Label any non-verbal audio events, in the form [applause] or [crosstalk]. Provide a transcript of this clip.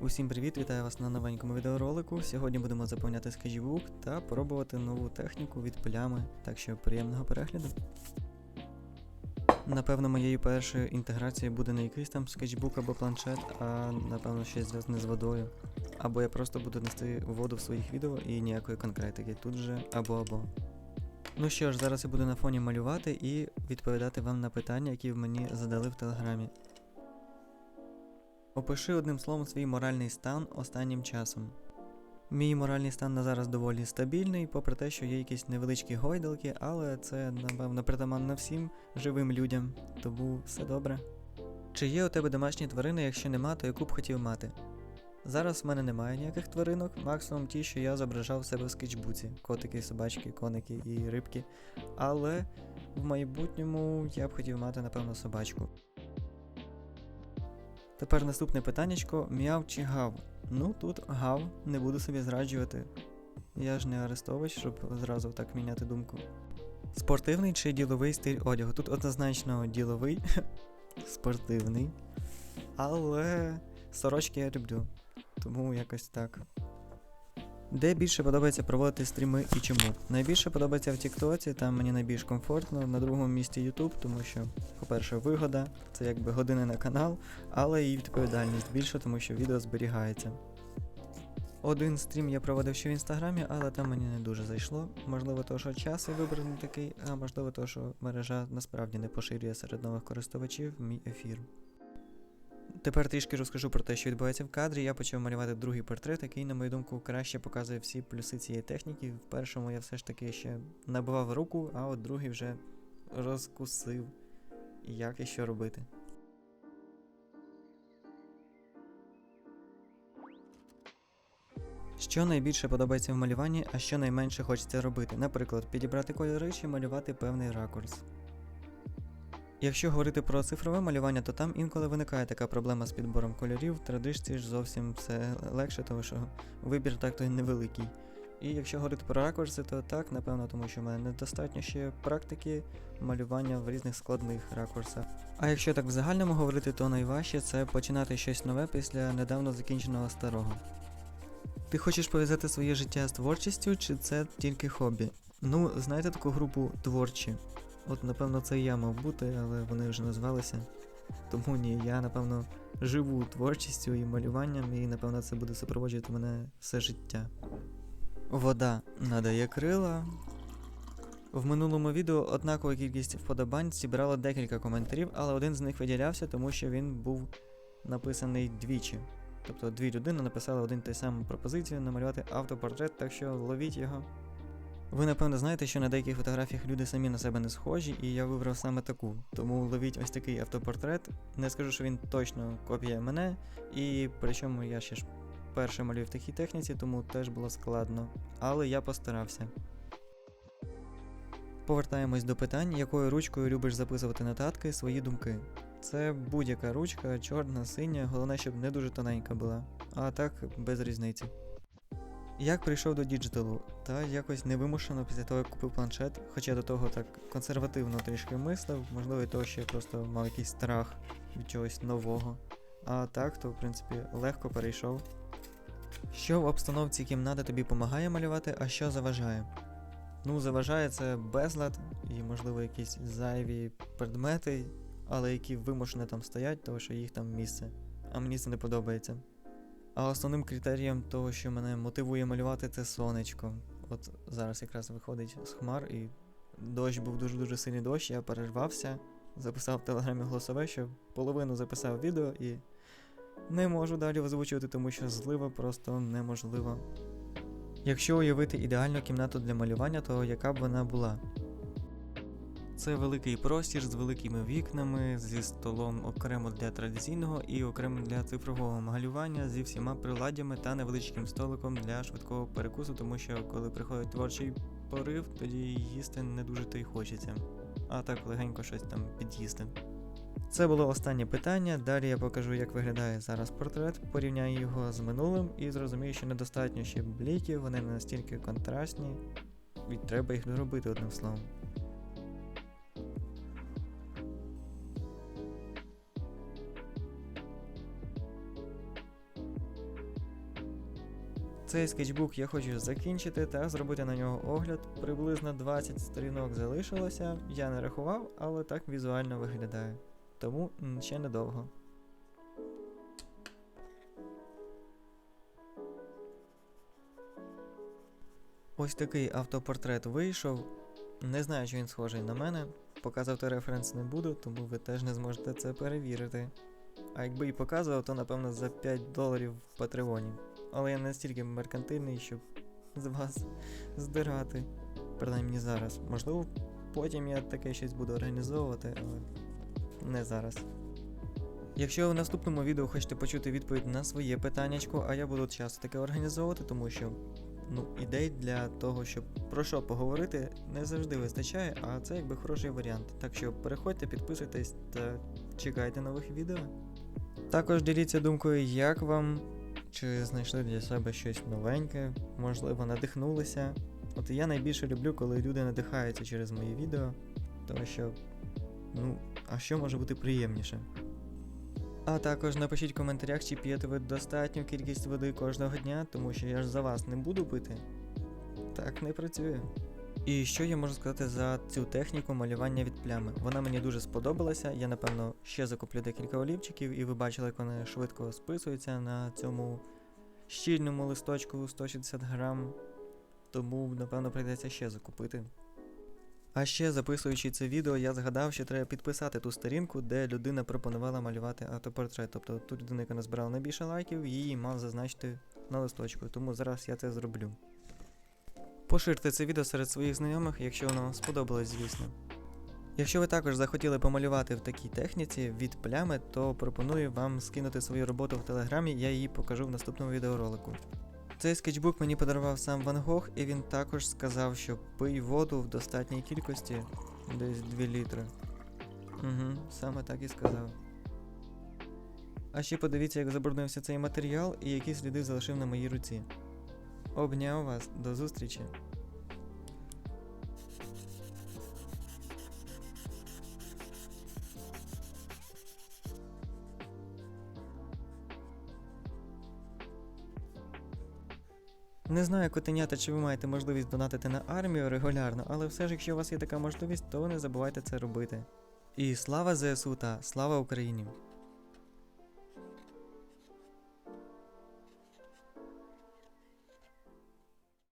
Усім привіт, вітаю вас на новенькому відеоролику. Сьогодні будемо заповняти скетчбук та пробувати нову техніку від плями, так що приємного перегляду. Напевно, моєю першою інтеграцією буде не якийсь там скетчбук або планшет, а напевно щось зв'язане з водою. Або я просто буду нести воду в своїх відео і ніякої конкретики. Тут же або або. Ну що ж, зараз я буду на фоні малювати і відповідати вам на питання, які в мені задали в телеграмі. Опиши одним словом свій моральний стан останнім часом. Мій моральний стан на зараз доволі стабільний, попри те, що є якісь невеличкі гойдалки, але це, напевно, притаманно всім живим людям, тому все добре. Чи є у тебе домашні тварини, якщо нема, то яку б хотів мати? Зараз в мене немає ніяких тваринок, максимум ті, що я зображав себе в скетчбуці: котики, собачки, коники і рибки. Але в майбутньому я б хотів мати, напевно, собачку. Тепер наступне питаннячко: м'яв чи гав? Ну тут гав, не буду собі зраджувати. Я ж не арестович, щоб зразу так міняти думку. Спортивний чи діловий стиль одягу? Тут однозначно діловий, [laughs] спортивний. Але сорочки я люблю. Тому якось так. Де більше подобається проводити стріми і чому? Найбільше подобається в Тіктоці, там мені найбільш комфортно, на другому місці YouTube, тому що, по-перше, вигода, це якби години на канал, але і відповідальність більше, тому що відео зберігається. Один стрім я проводив ще в інстаграмі, але там мені не дуже зайшло. Можливо, то, що час я вибрав не такий, а можливо, то, що мережа насправді не поширює серед нових користувачів мій ефір. Тепер трішки розкажу про те, що відбувається в кадрі. Я почав малювати другий портрет, який, на мою думку, краще показує всі плюси цієї техніки. В першому я все ж таки ще набивав руку, а от другий вже розкусив. Як і що робити. Що найбільше подобається в малюванні, а що найменше хочеться робити. Наприклад, підібрати кольори чи малювати певний ракурс. Якщо говорити про цифрове малювання, то там інколи виникає така проблема з підбором кольорів. В традишці ж зовсім все легше, тому що вибір так то й невеликий. І якщо говорити про ракурси, то так, напевно, тому що в мене недостатньо ще практики малювання в різних складних ракурсах. А якщо так в загальному говорити, то найважче це починати щось нове після недавно закінченого старого. Ти хочеш пов'язати своє життя з творчістю, чи це тільки хобі? Ну, знаєте таку групу творчі? От, напевно, це я мав бути, але вони вже назвалися. Тому ні, я, напевно, живу творчістю і малюванням, і, напевно, це буде супроводжувати мене все життя. Вода надає крила. В минулому відео однакова кількість вподобань зібрала декілька коментарів, але один з них виділявся, тому що він був написаний двічі. Тобто дві людини написали один той самий пропозицію намалювати автопортрет, так що ловіть його. Ви напевно знаєте, що на деяких фотографіях люди самі на себе не схожі, і я вибрав саме таку. Тому ловіть ось такий автопортрет. Не скажу, що він точно копія мене, і причому я ще ж перше малюю в такій техніці, тому теж було складно. Але я постарався. Повертаємось до питань, якою ручкою любиш записувати нотатки свої думки. Це будь-яка ручка, чорна, синя, головне, щоб не дуже тоненька була, а так без різниці. Як прийшов до діджиталу? Та якось невимушено після того, як купив планшет, хоча до того так консервативно трішки мислив, можливо, і того, що я просто мав якийсь страх від чогось нового. А так, то в принципі легко перейшов. Що в обстановці кімнати тобі допомагає малювати, а що заважає? Ну, заважає це безлад і, можливо, якісь зайві предмети, але які вимушено там стоять, тому що їх там місце. А мені це не подобається. А основним критерієм того, що мене мотивує малювати, це сонечко. От зараз якраз виходить з хмар, і дощ був дуже-дуже сильний дощ, я перервався, записав в телеграмі голосове, що половину записав відео і не можу далі озвучувати, тому що злива просто неможлива. Якщо уявити ідеальну кімнату для малювання, то яка б вона була? Це великий простір з великими вікнами, зі столом окремо для традиційного і окремо для цифрового малювання, зі всіма приладдями та невеличким столиком для швидкого перекусу, тому що коли приходить творчий порив, тоді їсти не дуже то й хочеться. А так легенько щось там під'їсти. Це було останнє питання. Далі я покажу, як виглядає зараз портрет, порівняю його з минулим і зрозумію, що недостатньо ще бліків, вони не настільки контрастні, і треба їх доробити одним словом. Цей скетчбук я хочу закінчити та зробити на нього огляд. Приблизно 20 сторінок залишилося. Я не рахував, але так візуально виглядає. Тому ще недовго. Ось такий автопортрет вийшов. Не знаю, чи він схожий на мене. Показувати референс не буду, тому ви теж не зможете це перевірити. А якби і показував, то напевно за 5 доларів в Патреоні. Але я настільки меркантильний, щоб з вас здирати. Принаймні зараз. Можливо, потім я таке щось буду організовувати, але не зараз. Якщо в наступному відео хочете почути відповідь на своє питаннячко, а я буду часто таке організовувати, тому що ну, ідей для того, щоб про що поговорити, не завжди вистачає, а це якби хороший варіант. Так що переходьте, підписуйтесь та чекайте нових відео. Також діліться думкою, як вам, чи знайшли для себе щось новеньке, можливо, надихнулися. От я найбільше люблю, коли люди надихаються через мої відео, тому що, ну, а що може бути приємніше? А також напишіть в коментарях, чи п'єте ви достатню кількість води кожного дня, тому що я ж за вас не буду пити. Так не працює. І що я можу сказати за цю техніку малювання від плями? Вона мені дуже сподобалася. Я напевно ще закуплю декілька олівчиків, і ви бачили, як вони швидко списуються на цьому щільному листочку 160 грам. Тому, напевно, прийдеться ще закупити. А ще записуючи це відео, я згадав, що треба підписати ту сторінку, де людина пропонувала малювати автопортрет. Тобто ту людину, яка назбирала найбільше лайків, її мав зазначити на листочку. Тому зараз я це зроблю. Поширте це відео серед своїх знайомих, якщо воно вам сподобалось, звісно. Якщо ви також захотіли помалювати в такій техніці від плями, то пропоную вам скинути свою роботу в телеграмі, я її покажу в наступному відеоролику. Цей скетчбук мені подарував сам Ван Гог, і він також сказав, що пий воду в достатній кількості, десь 2 літри. Угу, саме так і сказав. А ще подивіться, як забруднився цей матеріал і які сліди залишив на моїй руці. Обняв вас, до зустрічі. Не знаю, котенята, чи ви маєте можливість донатити на армію регулярно, але все ж, якщо у вас є така можливість, то не забувайте це робити. І слава ЗСУ та слава Україні!